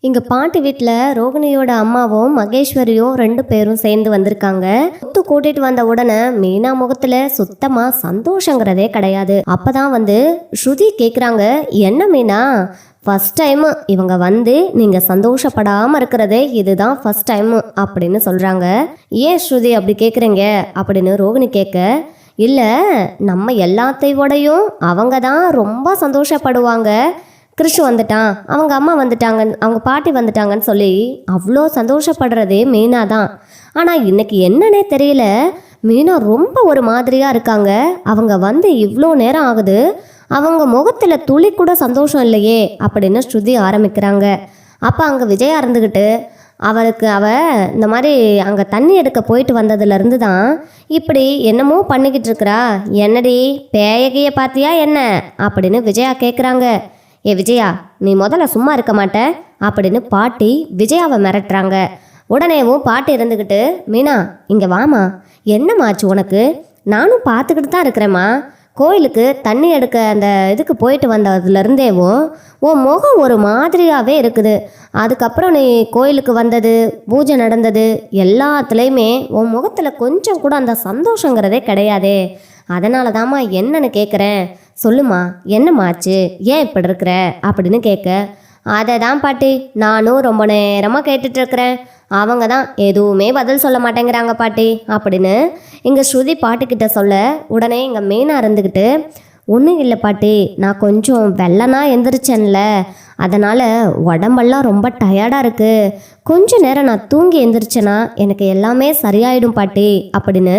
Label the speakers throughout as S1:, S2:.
S1: இங்க பாட்டி வீட்டில் ரோகிணியோட அம்மாவும் மகேஸ்வரியும் ரெண்டு பேரும் சேர்ந்து வந்திருக்காங்க. முத்து கூட்டிட்டு வந்த உடனே மீனா முகத்துல சுத்தமா சந்தோஷங்கிறதே கிடையாது. அப்பதான் வந்து ஸ்ருதி கேக்குறாங்க என்ன மீனா? ஃபர்ஸ்ட் டைம் இவங்க வந்து நீங்க சந்தோஷப்படாம இருக்கிறதே இதுதான் ஃபர்ஸ்ட் டைம் அப்படின்னு சொல்றாங்க. ஏன் ஸ்ருதி அப்படி கேக்குறீங்க? அப்படின்னு ரோகிணி கேட்க இல்லை நம்ம எல்லாத்தையோடையும் அவங்க தான் ரொம்ப சந்தோஷப்படுவாங்க. கிறிஷு வந்துட்டான். அவங்க அம்மா வந்துட்டாங்க அவங்க பாட்டி வந்துட்டாங்கன்னு சொல்லி அவ்வளோ சந்தோஷப்படுறதே மீனா தான். ஆனால் இன்னைக்கு என்னன்னே தெரியல. மீனா ரொம்ப ஒரு மாதிரியாக இருக்காங்க. அவங்க வந்து இவ்வளோ நேரம் ஆகுது. அவங்க முகத்தில் துளி கூட சந்தோஷம் இல்லையே அப்படின்னு ஸ்ருதி ஆரம்பிக்கிறாங்க. அப்போ அங்கே விஜயா இருந்துக்கிட்டு அவளுக்கு அவ இந்த மாதிரி அங்கே தண்ணி எடுக்க போயிட்டு வந்ததுலேருந்து தான் இப்படி என்னமோ பண்ணிக்கிட்டு இருக்கிறா. என்னடி பேயகையை பார்த்தியா என்ன? அப்படின்னு விஜயா கேட்குறாங்க ஏ விஜயா நீ முதல்ல சும்மா இருக்க மாட்ட அப்படின்னு பாட்டி விஜயாவை மிரட்டுறாங்க. உடனேவும் பாட்டி இருந்துக்கிட்டு மீனா இங்கே வாமா என்னமாச்சு உனக்கு? நானும் பார்த்துக்கிட்டு தான் இருக்கிறேம்மா. கோயிலுக்கு தண்ணி எடுக்க அந்த இதுக்கு போயிட்டு வந்ததுலேருந்தேவும் உன் முகம் ஒரு மாதிரியாகவே இருக்குது. அதுக்கப்புறம் நீ கோயிலுக்கு வந்தது பூஜை நடந்தது எல்லாத்துலேயுமே உன் முகத்தில் கொஞ்சம் கூட அந்த சந்தோஷங்கிறதே கிடையாதே. அதனால தாம்மா என்னன்னு கேட்குறேன் சொல்லுமா என்னம்மாச்சு ஏன் இப்படி இருக்கிற? அப்படின்னு கேட்க அதை தான் பாட்டி நானும் ரொம்ப நேரமாக கேட்டுட்டு இருக்கிறேன் அவங்க தான் எதுவுமே பதில் சொல்ல மாட்டேங்கிறாங்க பாட்டி அப்படின்னு இங்கே ஸ்ருதி பாட்டிக்கிட்ட சொல்ல உடனே இங்கே மெயினாக இருந்துக்கிட்டு ஒன்றும் இல்லை பாட்டி நான் கொஞ்சம் வெள்ளனா எந்திரிச்சேன்ல. அதனால் உடம்பெல்லாம் ரொம்ப டயர்டாக இருக்குது கொஞ்ச நேரம் நான் தூங்கி எந்திரிச்சேன்னா எனக்கு எல்லாமே சரியாயிடும் பாட்டி அப்படின்னு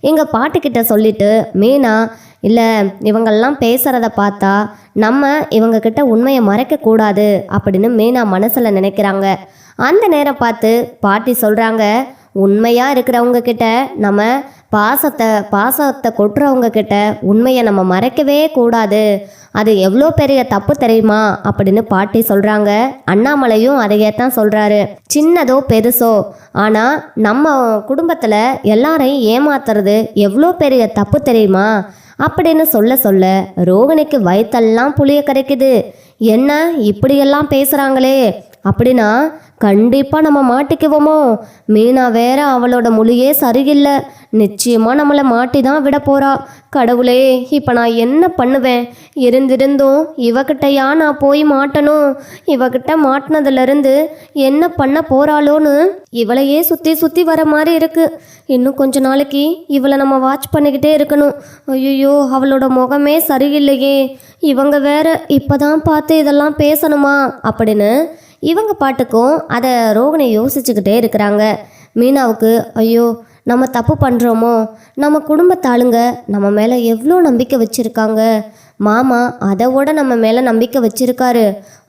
S1: எங்கள் பாட்டுக்கிட்ட சொல்லிட்டு மீனா இல்லை இவங்கெல்லாம் பேசுகிறத பார்த்தா நம்ம இவங்கக்கிட்ட உண்மையை மறைக்கக்கூடாது அப்படின்னு மீனா மனசில் நினைக்கிறாங்க. அந்த நேரம் பார்த்து பாட்டி சொல்கிறாங்க உண்மையாக இருக்கிறவங்க கிட்ட நம்ம பாசத்தை பாசத்தை கொட்டுறவங்க கிட்ட உண்மையை நம்ம மறைக்கவே கூடாது. அது எவ்வளோ பெரிய தப்பு தெரியுமா? அப்படின்னு பாட்டி சொல்கிறாங்க அண்ணாமலையும் அதையே தான் சொல்கிறாரு சின்னதோ பெருசோ. ஆனால் நம்ம குடும்பத்தில் எல்லாரையும் ஏமாத்துறது எவ்வளோ பெரிய தப்பு தெரியுமா? அப்படின்னு சொல்ல சொல்ல ரோகிணிக்கு வயிற்றெல்லாம் புளிய கரைக்குது. என்ன இப்படியெல்லாம் பேசுகிறாங்களே அப்படின்னா கண்டிப்பாக நம்ம மாட்டிக்குவோமோ? மீனா வேற அவளோட மொழியே சரியில்லை. நிச்சயமாக நம்மளை மாட்டி தான் விட போறா. கடவுளே இப்போ நான் என்ன பண்ணுவேன்? இருந்திருந்தும் இவகிட்டையா நான் போய் மாட்டணும்? இவகிட்ட மாட்டினதுலேருந்து என்ன பண்ண போறாளோன்னு இவளையே சுற்றி சுற்றி வர மாதிரி இருக்குது இன்னும் கொஞ்ச நாளைக்கு இவளை நம்ம வாட்ச் பண்ணிக்கிட்டே இருக்கணும். ஐயோ அவளோட முகமே சரியில்லையே. இவங்க வேற இப்போதான் பார்த்து இதெல்லாம் பேசணுமா? அப்படின்னு இவங்க பாட்டுக்கும் அதை ரோகிணி யோசிச்சுக்கிட்டே இருக்கிறாங்க. மீனாவுக்கு ஐயோ நம்ம தப்பு பண்ணுறோமோ நம்ம குடும்பத்தாளுங்க நம்ம மேலே எவ்வளோ நம்பிக்கை வச்சுருக்காங்க? மாமா அதை விட நம்ம மேலே நம்பிக்கை வச்சுருக்காரு.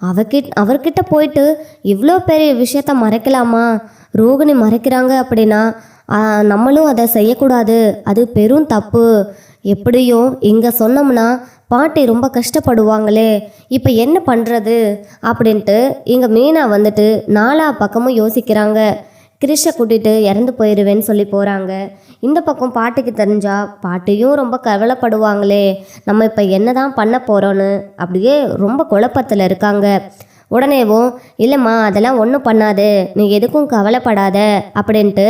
S1: அவகிட் அவர்கிட்ட போயிட்டு இவ்வளோ பெரிய விஷயத்த மறைக்கலாமா? ரோகிணி மறைக்கிறாங்க அப்படின்னா நம்மளும் அதை செய்யக்கூடாது. அது பெரும் தப்பு. எப்படியும் இங்கே சொன்னோம்னா பாட்டி ரொம்ப கஷ்டப்படுவாங்களே இப்போ என்ன பண்ணுறது அப்படின்ட்டு இங்கே மீனா வந்துட்டு நாலா பக்கமும் யோசிக்கிறாங்க. கிரிஷை கூட்டிகிட்டு இறந்து போயிடுவேன்னு சொல்லி போகிறாங்க இந்த பக்கம் பாட்டிக்கு தெரிஞ்சால் பாட்டியும் ரொம்ப கவலைப்படுவாங்களே நம்ம இப்போ என்ன தான் பண்ண போகிறோன்னு அப்படியே ரொம்ப குழப்பத்தில் இருக்காங்க. உடனேவும் இல்லைம்மா அதெல்லாம் ஒன்றும் பண்ணாது. நீ எதுக்கும் கவலைப்படாத. அப்படின்ட்டு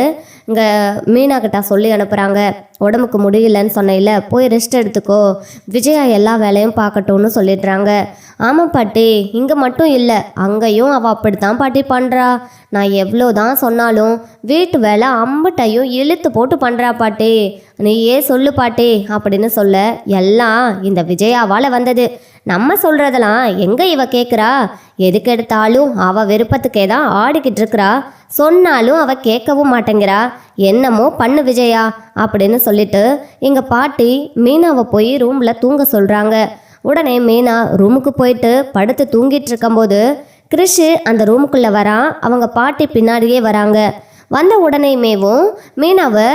S1: இங்கே மீனாக்கிட்ட சொல்லி அனுப்புகிறாங்க உடம்புக்கு முடியலன்னு சொன்னையில போய் ரெஸ்ட் எடுத்துக்கோ. விஜயா எல்லா வேலையும் பார்க்கட்டும்னு சொல்லிடுறாங்க. ஆமாம் பாட்டி இங்கே மட்டும் இல்லை அங்கேயும் அவள் அப்படித்தான் பாட்டி பண்ணுறா நான் எவ்வளோ தான் சொன்னாலும் வீட்டு வேலை அம்பட்டையும் இழுத்து போட்டு பண்ணுறா பாட்டி. நீயே சொல்லு பாட்டி அப்படின்னு சொல்ல எல்லாம் இந்த விஜயாவால் வந்தது. நம்ம சொல்கிறதெல்லாம் எங்கே இவ கேட்குறா எதுக்கு எடுத்தாலும் அவ விருப்பத்துக்கே தான் ஆடிக்கிட்டு இருக்கிறா. சொன்னாலும் அவ கேட்கவும் மாட்டேங்கிறா. என்னமோ பண்ணு விஜயா அப்படின்னு சொல்லிட்டு எங்கள் பாட்டி மீனாவை போய் ரூமில் தூங்க சொல்கிறாங்க உடனே மீனா ரூமுக்கு போயிட்டு படுத்து தூங்கிட்டு இருக்கும்போது கிறிஷு அந்த ரூமுக்குள்ளே வரான். அவங்க பாட்டி பின்னாடியே வராங்க. வந்த உடனேமேவும் மீனாவை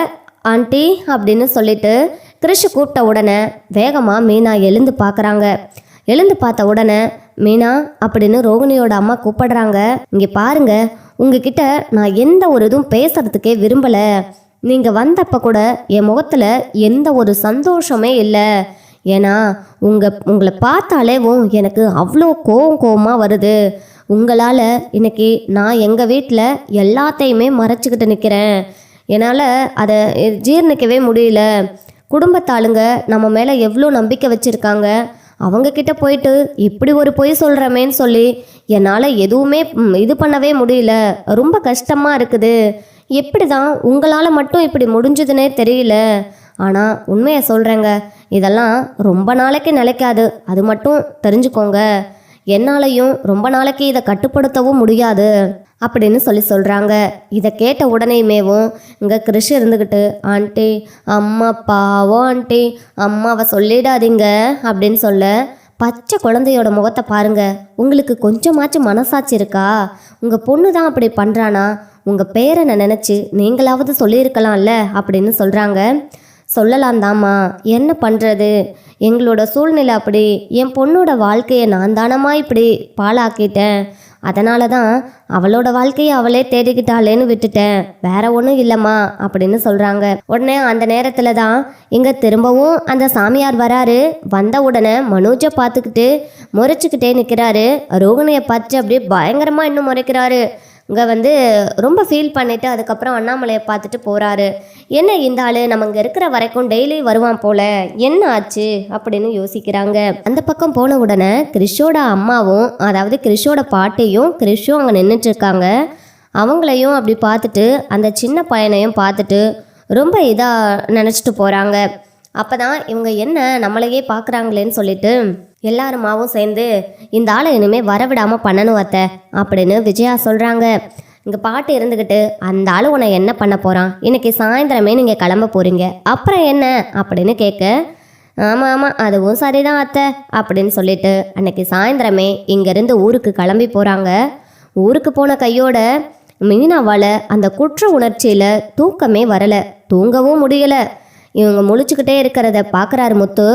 S1: ஆண்டி அப்படின்னு சொல்லிட்டு கிறிஷு கூப்பிட்ட உடனே வேகமாக மீனா எழுந்து பார்க்குறாங்க எழுந்து பார்த்த உடனே மீனா அப்படின்னு ரோகிணியோட அம்மா கூப்பிடுறாங்க. இங்கே பாருங்க உங்ககிட்ட நான் எந்த ஒரு இதுவும் பேசுறதுக்கே விரும்பலை. நீங்கள் வந்தப்போ கூட என் முகத்தில் எந்த ஒரு சந்தோஷமே இல்லை. ஏன்னா உங்கள் உங்களை பார்த்தாலேவும் எனக்கு அவ்வளோ கோவம் கோவமாக வருது. உங்களால் இன்னைக்கு நான் எங்கள் வீட்டில் எல்லாத்தையுமே மறைச்சிக்கிட்டு நிற்கிறேன் என்னால் அதை ஜீர்ணிக்கவே முடியல. குடும்பத்தாளுங்க நம்ம மேலே எவ்வளோ நம்பிக்கை வச்சுருக்காங்க. அவங்கக்கிட்ட போயிட்டு இப்படி ஒரு பொய் சொல்கிறமேன்னு சொல்லி என்னால் எதுவுமே இது பண்ணவே முடியல. ரொம்ப கஷ்டமாக இருக்குது. எப்படி தான் உங்களால் மட்டும் இப்படி முடிஞ்சதுன்னே தெரியல. ஆனால் உண்மையை சொல்கிறேங்க இதெல்லாம் ரொம்ப நாளைக்கு நிலைக்காது. அது மட்டும் தெரிஞ்சுக்கோங்க. என்னாலையும் ரொம்ப நாளைக்கு இதை கட்டுப்படுத்தவும் முடியாது. அப்படின்னு சொல்லி சொல்கிறாங்க இதை கேட்ட உடனேமேவும் இங்கே கிருஷ் இருந்துக்கிட்டு ஆண்டி அம்மா பாவம் ஆண்டி அம்மாவை சொல்லிடாதீங்க அப்படின்னு சொல்ல பச்சை குழந்தையோட முகத்தை பாருங்க. உங்களுக்கு கொஞ்சமாச்சும் மனசாட்சி இருக்கா? உங்கள் பொண்ணு தான் அப்படி பண்ணுறானா உங்கள் பேரனை நினச்சி நீங்களாவது சொல்லியிருக்கலாம்ல அப்படின்னு சொல்கிறாங்க சொல்லலாம் தாம்மா. என்ன பண்ணுறது எங்களோட சூழ்நிலை அப்படி. என் பொண்ணோட வாழ்க்கையை நான் தானமாக இப்படி பாழாக்கிட்டேன். அதனால தான் அவளோட வாழ்க்கையை அவளே தேடிக்கிட்டாளேன்னு விட்டுட்டேன். வேற ஒன்றும் இல்லைம்மா அப்படின்னு சொல்கிறாங்க உடனே அந்த நேரத்தில் தான் இங்கே திரும்பவும் அந்த சாமியார் வராரு. வந்த உடனே மனோஜை பார்த்துக்கிட்டு முறைச்சிக்கிட்டே நிற்கிறாரு ரோகிணியை பார்த்து அப்படியே பயங்கரமாக இன்னும் முறைக்கிறாரு. இங்கே வந்து ரொம்ப ஃபீல் பண்ணிட்டு அதுக்கப்புறம் அண்ணாமலையை பார்த்துட்டு போகிறாரு என்ன இந்த ஆள்? நம்ம இங்கே இருக்கிற வரைக்கும் டெய்லி வருவான் போல. என்ன ஆச்சு? அப்படின்னு யோசிக்கிறாங்க. அந்த பக்கம் போன உடனே கிறிஷோட அம்மாவும் அதாவது கிறிஷோட பாட்டியும் கிறிஷும் அங்கே நின்றுட்டு இருக்காங்க. அவங்களையும் அப்படி பார்த்துட்டு அந்த சின்ன பையனையும் பார்த்துட்டு ரொம்ப இதாக நினச்சிட்டு போகிறாங்க அப்போ தான் இவங்க என்ன நம்மளையே பார்க்குறாங்களேன்னு சொல்லிட்டு எல்லாருமாவும் சேர்ந்து இந்த ஆளை இனிமேல் வரவிடாமல் பண்ணணும் அத்தை அப்படின்னு விஜயா சொல்கிறாங்க இங்கே பாட்டு இருந்துக்கிட்டு அந்த ஆள் உன்னை என்ன பண்ண போகிறான் இன்னைக்கு சாயந்தரமே நீங்கள் கிளம்ப போகிறீங்க அப்புறம் என்ன? அப்படின்னு கேட்க ஆமாம் ஆமாம் அதுவும் சரிதான் அத்தை அப்படின்னு சொல்லிட்டு அன்னைக்கு சாயந்தரமே இங்கேருந்து ஊருக்கு கிளம்பி போகிறாங்க ஊருக்கு போன கையோட மீனாவால் அந்த குற்ற உணர்ச்சியில் தூக்கமே வரலை. தூங்கவும் முடியலை. இவங்க முழிச்சுக்கிட்டே இருக்கிறத பார்க்குறாரு முத்து.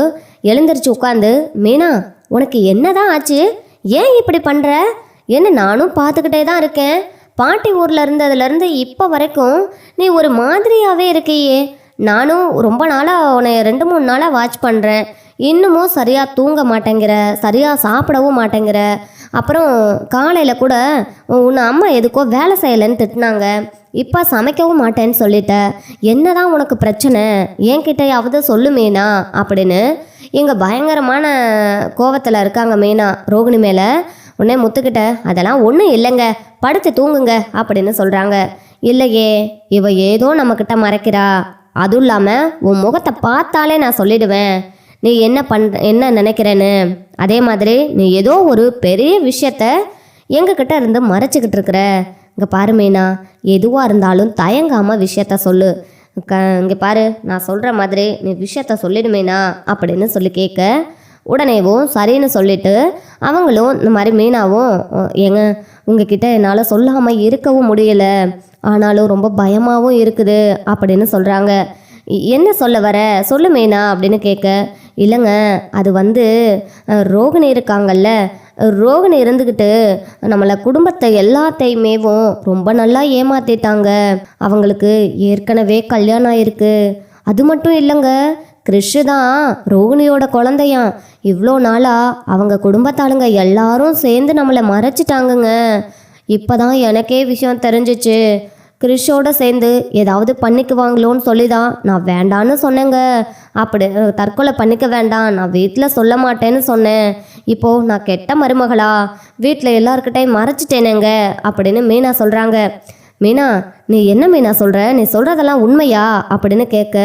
S1: எழுந்திரிச்சு உட்காந்து மீனா உனக்கு என்னதான் ஆச்சு? ஏன் இப்படி பண்ணுற என்ன நானும் பார்த்துக்கிட்டே தான் இருக்கேன். பாட்டி ஊரில் இருந்ததுலேருந்து இப்போ வரைக்கும் நீ ஒரு மாதிரியாகவே இருக்கியே. நானும் ரொம்ப நாளாக உன்னை ரெண்டு மூணு நாளாக வாட்ச் பண்ணுறேன் இன்னமும் சரியாக தூங்க மாட்டேங்கிற சரியாக சாப்பிடவும் மாட்டேங்கிற. அப்புறம் காலையில் கூட உன்னை அம்மா எதுக்கோ வேலை செய்யலைன்னு திட்டினாங்க. இப்போ சமைக்கவும் மாட்டேன்னு சொல்லிட்ட. என்னதான் உனக்கு பிரச்சனை? என்கிட்டயாவது சொல்லு மீனா அப்படின்னு இங்கே பயங்கரமான கோவத்தில் இருக்காங்க மீனா ரோகிணி மேலே. உடனே முத்துக்கிட்ட அதெல்லாம் ஒன்றும் இல்லைங்க. படுத்து தூங்குங்க அப்படின்னு சொல்கிறாங்க இல்லையே இவ ஏதோ நம்மக்கிட்ட மறைக்கிறா. அதுவும் இல்லாமல் உன் முகத்தை பார்த்தாலே நான் சொல்லிடுவேன். நீ என்ன பண் என்ன நினைக்கிறேன்னு? அதே மாதிரி நீ ஏதோ ஒரு பெரிய விஷயத்த எங்ககிட்ட இருந்து மறைச்சிக்கிட்டு இருக்கிற. இங்கே பாரு மீனா எதுவாக இருந்தாலும் தயங்காமல் விஷயத்த சொல்லு. க இங்கே பாரு நான் சொல்கிற மாதிரி நீ விஷயத்த சொல்லிடுமேனா அப்படின்னு சொல்லி கேட்க உடனேவும் சரின்னு சொல்லிட்டு அவங்களும் இந்த மாதிரி மீனாவும் எங்க ஏங்க உங்ககிட்ட என்னால் சொல்லாமல் இருக்கவும் முடியல ஆனாலும் ரொம்ப பயமாகவும் இருக்குது அப்படின்னு சொல்கிறாங்க என்ன சொல்ல வர? சொல்லு மீனா அப்படின்னு கேட்க இல்லைங்க அது வந்து ரோகிணி இருக்காங்கல்ல ரோகிணி இருந்துக்கிட்டு நம்மளை குடும்பத்தை எல்லாத்தையுமேவும் ரொம்ப நல்லா ஏமாத்திட்டாங்க. அவங்களுக்கு ஏற்கனவே கல்யாணம் ஆயிருக்கு. அது மட்டும் இல்லைங்க கிறிஷு தான் ரோகிணியோட குழந்தையா இவ்வளோ நாளாக அவங்க குடும்பத்தாளுங்க எல்லாரும் சேர்ந்து நம்மளை மறைச்சிட்டாங்கங்க. இப்போதான் எனக்கே விஷயம் தெரிஞ்சிச்சு. கிறிஷோட சேர்ந்து ஏதாவது பண்ணிக்குவாங்களோன்னு சொல்லி தான் நான் வேண்டான்னு சொன்னேங்க. அப்படி தற்கொலை பண்ணிக்க வேண்டாம். நான் வீட்டில் சொல்ல மாட்டேன்னு சொன்னேன். இப்போது நான் கெட்ட மருமகளா? வீட்டில் எல்லாருக்கிட்டையும் மறைச்சிட்டேனேங்க. அப்படின்னு மீனா சொல்கிறாங்க மீனா நீ என்ன மீனா சொல்கிற நீ சொல்கிறதெல்லாம் உண்மையா? அப்படின்னு கேட்க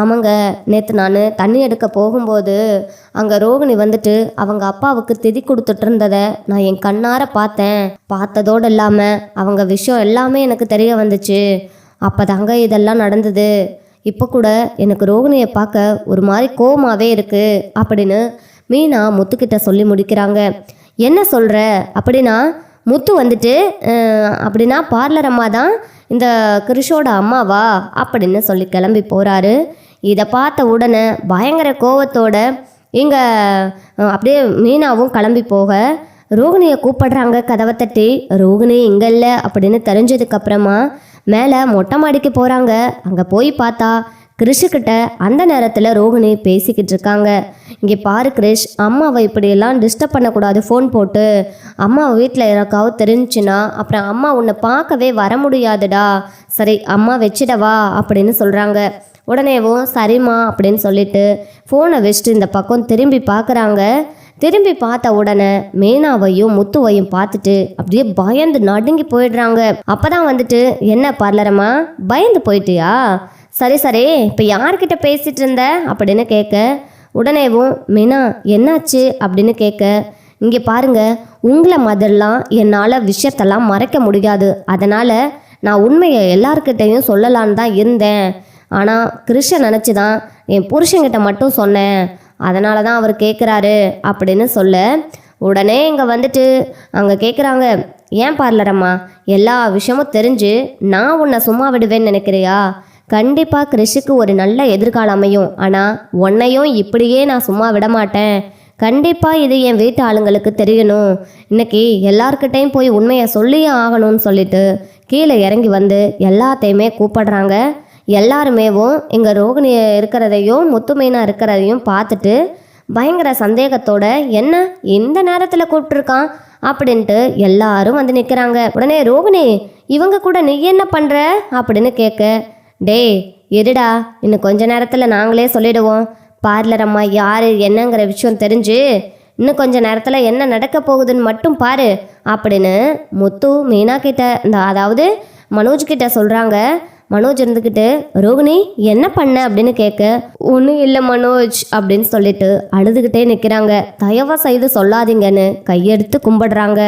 S1: ஆமாங்க நேற்று நான் தண்ணி எடுக்க போகும்போது அங்கே ரோகிணி வந்துட்டு அவங்க அப்பாவுக்கு திதி கொடுத்துட்டு இருந்ததை நான் என் கண்ணார பார்த்தேன். பார்த்ததோடு இல்லாமல் அவங்க விஷயம் எல்லாமே எனக்கு தெரிய வந்துச்சு. அப்போ தாங்க இதெல்லாம் நடந்தது. இப்போ கூட எனக்கு ரோகிணியை பார்க்க ஒரு மாதிரி கோமாவே இருக்கு அப்படின்னு மீனா முத்துக்கிட்ட சொல்லி முடிக்கிறாங்க. என்ன சொல்கிற அப்படின்னா முத்து வந்துட்டு அப்படின்னா பார்லர் அம்மா தான் இந்த கிருஷோட அம்மாவா? அப்படின்னு சொல்லி கிளம்பி போகிறாரு இதை பார்த்த உடனே பயங்கர கோவத்தோட இங்கே அப்படியே மீனாவும் கிளம்பி போக. ரோகிணியை கூப்பிடுறாங்க கதவை தட்டி. ரோகிணி இங்கே இல்லை அப்படின்னு தெரிஞ்சதுக்கப்புறமா மேலே மொட்டை மாடிக்கு போகிறாங்க அங்கே போய் பார்த்தா கிறிஷுக்கிட்ட அந்த நேரத்தில் ரோகிணி பேசிக்கிட்டு இருக்காங்க இங்கே பாரு கிரிஷ் அம்மாவை இப்படியெல்லாம் டிஸ்டர்ப் பண்ணக்கூடாது ஃபோன் போட்டு. அம்மா வீட்டில் யாராக்காவது தெரிஞ்சுன்னா அப்புறம் அம்மா உன்னை பார்க்கவே வர முடியாதுடா. சரி அம்மா வச்சிடவா அப்படின்னு சொல்கிறாங்க உடனேவும் சரிம்மா அப்படின்னு சொல்லிட்டு ஃபோனை வச்சுட்டு இந்த பக்கம் திரும்பி பார்க்குறாங்க திரும்பி பார்த்த உடனே மீனாவையும் முத்துவையும் பார்த்துட்டு அப்படியே பயந்து நடுங்கி போயிடுறாங்க. அப்பதான் வந்துட்டு என்ன பார்லரம்மா பயந்து போயிட்டியா? சரி சரி இப்போ யார்கிட்ட பேசிட்டு இருந்த அப்படின்னு கேட்க உடனேவும் மீனா என்னாச்சு? அப்படின்னு கேட்க இங்கே பாருங்க உங்களை மாதிரிலாம் என்னால் விஷயத்தெல்லாம் மறைக்க முடியாது. அதனால் நான் உண்மையை எல்லார்கிட்டையும் சொல்லலான்னு தான் இருந்தேன். ஆனால் கிருஷ்ணன் நினச்சி தான் என் புருஷன்கிட்ட மட்டும் சொன்னேன். அதனால தான் அவர் கேட்குறாரு அப்படின்னு சொல்ல உடனே இங்கே வந்துட்டு அங்கே கேட்குறாங்க ஏன் பார்லரம்மா எல்லா விஷயமும் தெரிஞ்சு நான் உன்னை சும்மா விடுவேன்னு நினைக்கிறியா? கண்டிப்பாக கிறிஷுக்கு ஒரு நல்ல எதிர்காலம் அமையும். ஆனால் உன்னையும் இப்படியே நான் சும்மா விட மாட்டேன் கண்டிப்பாக இது என் வீட்டு ஆளுங்களுக்கு தெரியணும். இன்னைக்கு எல்லார்கிட்டையும் போய் உண்மையை சொல்லியே ஆகணும்னு சொல்லிட்டு கீழே இறங்கி வந்து எல்லாத்தையுமே கூப்பிடுறாங்க. எல்லாருமேவும் எங்கள் ரோகிணி இருக்கிறதையும் முத்துமீனா இருக்கிறதையும் பார்த்துட்டு பயங்கர சந்தேகத்தோட என்ன? இந்த நேரத்தில் கூப்பிட்டுருக்கான்? அப்படின்ட்டு எல்லாரும் வந்து நிற்கிறாங்க உடனே ரோகிணி இவங்க கூட நீ என்ன பண்ணுற அப்படின்னு கேட்க டேய் இருடா. இன்னும் கொஞ்ச நேரத்தில் நாங்களே சொல்லிடுவோம். பார்லர் அம்மா யார் என்னங்கிற விஷயம் தெரிஞ்சு இன்னும் கொஞ்ச நேரத்தில் என்ன நடக்க போகுதுன்னு மட்டும் பாரு அப்படின்னு முத்து மீனா கிட்ட இந்த அதாவது மனோஜ் கிட்ட சொல்கிறாங்க மனோஜ் இருந்துக்கிட்டு ரோகிணி என்ன பண்ண அப்படின்னு கேட்க ஒன்றும் இல்லை மனோஜ் அப்படின்னு சொல்லிட்டு அழுதுகிட்டே நிற்கிறாங்க தயவா செய்து சொல்லாதீங்கன்னு கையெடுத்து கும்பிடுறாங்க.